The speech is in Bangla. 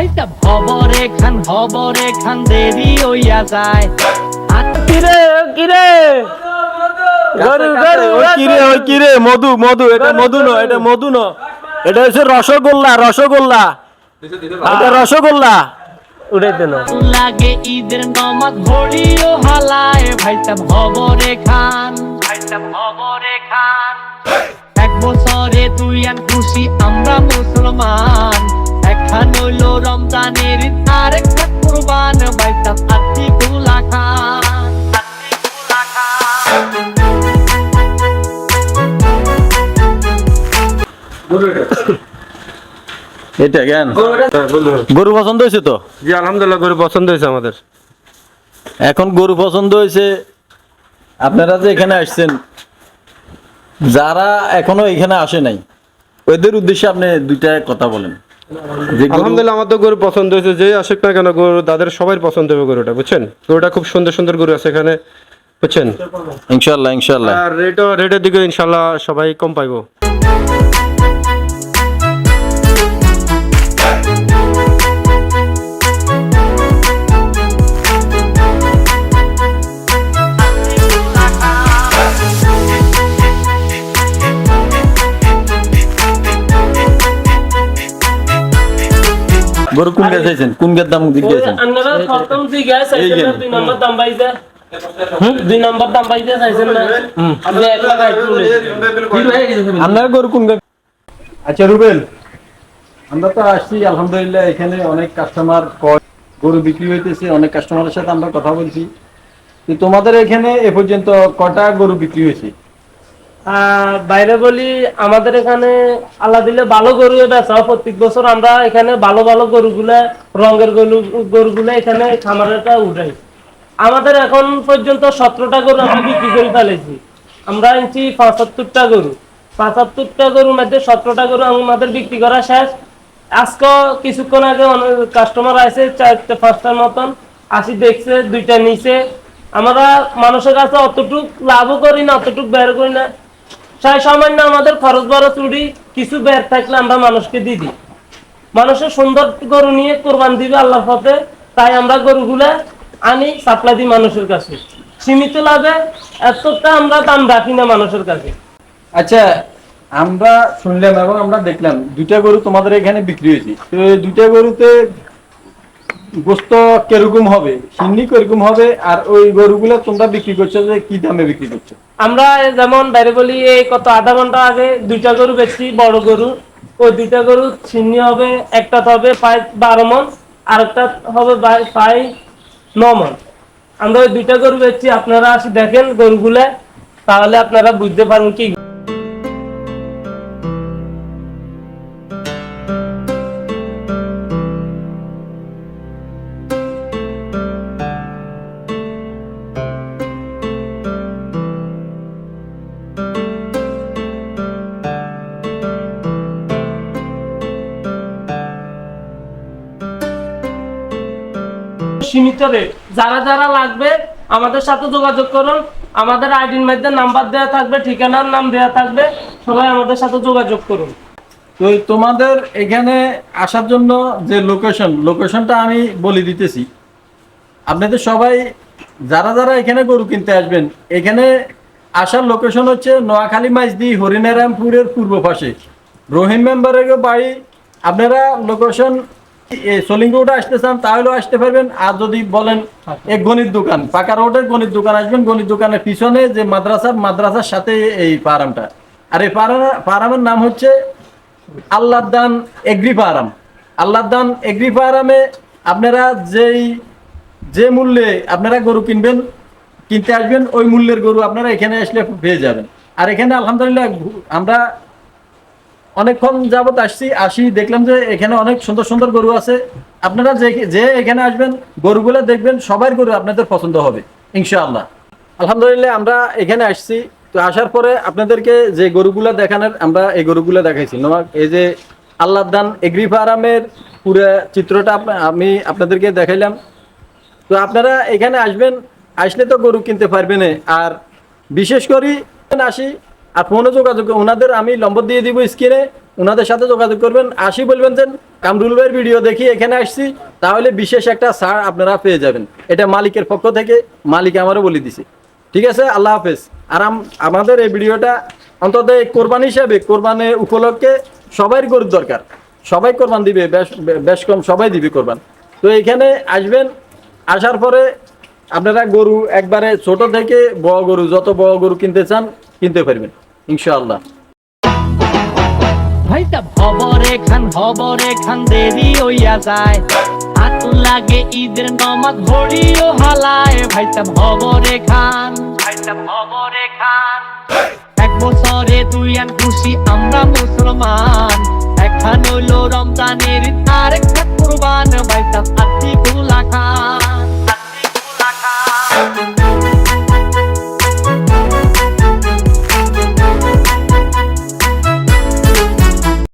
ভাইটা খবরে খান খবরে খান দেরি হইয়া যায়। কিরে কিরে? গরু গরু ওই কিরে ওই কিরে? মধু মধু এটা মধু ন এটা মধু ন এটা হচ্ছে রসগোল্লা রসগোল্লা। এটা রসগোল্লা। লাগে ঈদের নমাজ ঘড়িও হালায় ভাইটা খবরে খান ভাইটা খবরে বছরে তুই আর খুশি আমরা মুসলমান। একখান হইল রমজানের ঈদ, আরেকটা কুরবানগুলা আত্মি গুলা খান এটা জ্ঞান গরু পছন্দ হয়েছে তো? জি আলহামদুলিল্লাহ গরু পছন্দ হয়েছে আমাদের। এখন গরু পছন্দ হয়েছে। আপনারা যে এখানে আসছেন যারা এখনও এখানে আসে নাই ওদের উদ্দেশ্যে আপনি দুইটা কথা বলেন। যে আলহামদুলিল্লাহ আমার তো গরু পছন্দ হয়েছে যেই আসুক না কেন গরু তাদের সবাই পছন্দ হবে গরুটা বুঝছেন? গরুটা খুব সুন্দর সুন্দর গরু আছে এখানে বুঝছেন? ইনশাল্লাহ ইনশাল্লাহ আর রেটও রেটের দিকে ইনশাল্লাহ সবাই কম পাইবো। গরু কোন গাছ চাইছেন? কোন গাছ দাম দিক দিয়েছেন আপনারা প্রথম যে গ্যাস আইছেন দুই নম্বর দাম পাইছে। দুই নম্বর দাম পাইছে চাইছেন না। আপনি এক লাখ আইতে আপনার গরু কোন গাছ? আচ্ছা রুবেল আমরা তো আসছি আলহামদুলিল্লাহ এখানে অনেক কাস্টমার গরু বিক্রি হইতেছে অনেক কাস্টমারের সাথে আমরা কথা বলছি। তোমাদের এখানে এ পর্যন্ত কটা গরু বিক্রি হয়েছে? বাইরে বলি, আমাদের এখানে আল্লাহ দিলে ভালো গরু বেচা প্রত্যেক বছর আমরা এখানে ভালো ভালো গরুগুলা, রঙের গরু, গরুগুলা এখানে উঠাই। আমাদের এখন পর্যন্ত সতেরোটা গরু আমরা বিক্রি করে ফেলেছি। আমরা আনছি পঁচাত্তরটা গরু। পঁচাত্তরটা মধ্যে সতেরোটা গরু আমাদের বিক্রি করা শেষ। আজকে কিছুক্ষণ আগে কাস্টমার আছে চারটে, পাঁচটার মতন। আসি দেখছে, দুইটা নিচে আমরা মানুষের কাছে অতটুক লাভও করি না, অতটুক বের করি না। সামান্য আমাদের খরচ বরচ উড়ি কিছু বের থাকলে আমরা মানুষকে দিয়ে দিই। মানুষের সুন্দর গরু নিয়ে কোরবান দিবে আল্লাহর পথে, তাই আমরা গরুগুলা আনি সাপ্লাই দিই মানুষের কাছে। সীমিত লাভে এতটা আমরা দাম রাখি না মানুষের কাছে। আচ্ছা আমরা শুনলাম এবং আমরা দেখলাম, দুইটা গরু তোমাদের এখানে বিক্রি হয়েছে। তো দুইটা গরুতে গোস্ত কীরকম হবে? সিন্নি কীরকম হবে? আর ওই গরুগুলো তোমরা বিক্রি করছ যে কি দামে বিক্রি করছ? আমরা যেমন বাইরে বলি এই কত আধা ঘণ্টা আগে দুইটা গরু বেশি বড় গরু। ওই দুইটা গরু ছিন্নি হবে, একটা হবে প্রায় বারো মন আর একটা হবে প্রায় ন মন। আমরা ওই দুইটা গরু বেচছি, আপনারা দেখেন গরুগুলা, তাহলে আপনারা বুঝতে পারেন কি সীমিত রেট যারা যারা লাগবে, আমাদের সাথে যোগাযোগ করুন। আমাদের আইডির মধ্যে নাম্বার দেওয়া থাকবে, ঠিকানার নাম দেওয়া থাকবে। সবাই আমাদের সাথে যোগাযোগ করুন। তো তোমাদের এখানে আসার জন্য যে লোকেশন লোকেশনটা আমি বলে দিতেছি। আপনাদের সবাই যারা যারা এখানে গরু কিনতে আসবেন, এখানে আসার লোকেশন হচ্ছে নোয়াখালী মাইজদি হরিনারায়ণপুরের পূর্ব পাশে। রহিম মেম্বারের বাড়ি। আপনারা লোকেশন সোলিং রোডে আসতে চান তাহলেও আসতে পারবেন। আর যদি বলেন এক গণিত দোকান পাকা রোডের গণিত দোকান আসবেন গণিত দোকানের পিছনে যে মাদ্রাসার মাদ্রাসার সাথে এই পারামটা আর এই পারামের নাম হচ্ছে Allahdan agri farm Allahdan agri ফার্মে আপনারা যেই যে মূল্যে আপনারা গরু কিনবেন কিনতে আসবেন ওই মূল্যের গরু আপনারা এখানে আসলে পেয়ে যাবেন। আর এখানে আলহামদুলিল্লাহ আমরা অনেকক্ষণ যাবত আসছি, আসি, দেখলাম যে এখানে অনেক সুন্দর সুন্দর গরু আছে। আপনারা যে যে এখানে আসবেন, গরুগুলো দেখবেন সবার গরু আপনাদের পছন্দ হবে, ইনশাআল্লাহ। আলহামদুলিল্লাহ, আমরা এখানে আসছি। তো আসার পরে আপনাদেরকে যে গরুগুলা দেখানোর, আমরা এই গরুগুলা দেখাইছি। এই যে আল্লাহ দান এগ্রি ফার্মের পুরো চিত্রটা আমি আপনাদেরকে দেখাইলাম। তো আপনারা এখানে আসবেন, আসলে তো গরু কিনতে পারবেন আর বিশেষ করে, আসি আর যোগাযোগ ওনাদের আমি নম্বর দিয়ে দিব স্ক্রিনে। ওনাদের সাথে যোগাযোগ করবেন। আসি বলবেন যে, কামরুল ভাইয়ের ভিডিও দেখি, এখানে আসছি। তাহলে বিশেষ একটা ছাড় আপনারা পেয়ে যাবেন। এটা মালিকের পক্ষ থেকে, মালিক আমারও বলে দিছে। ঠিক আছে? আল্লাহ হাফেজ। আর আমাদের এই ভিডিওটা অন্তত কোরবানি হিসাবে, কোরবানি উপলক্ষে সবাই গরুর দরকার। সবাই কোরবান দিবে, বেশ বেশ কম সবাই দিবে কোরবান। তো এখানে আসবেন, আসার পরে আপনারা গরু একবারে ছোট থেকে বড় গরু, যত বড় গরু কিনতে চান কিনতে পারবেন ইনশাআল্লাহ। ভাইটা খবরে খান খবরে খান দেরি হইয়া যায়। হাত লাগে ঈদের নমাজ, ঘড়িও হালায়। খবরে খান ভাইটা খবরে খান এক বছরে তুই আন খুশি, আমরা মুসলমান। একখান হইল রমজানের আরেকটা কুরবান ভাইটা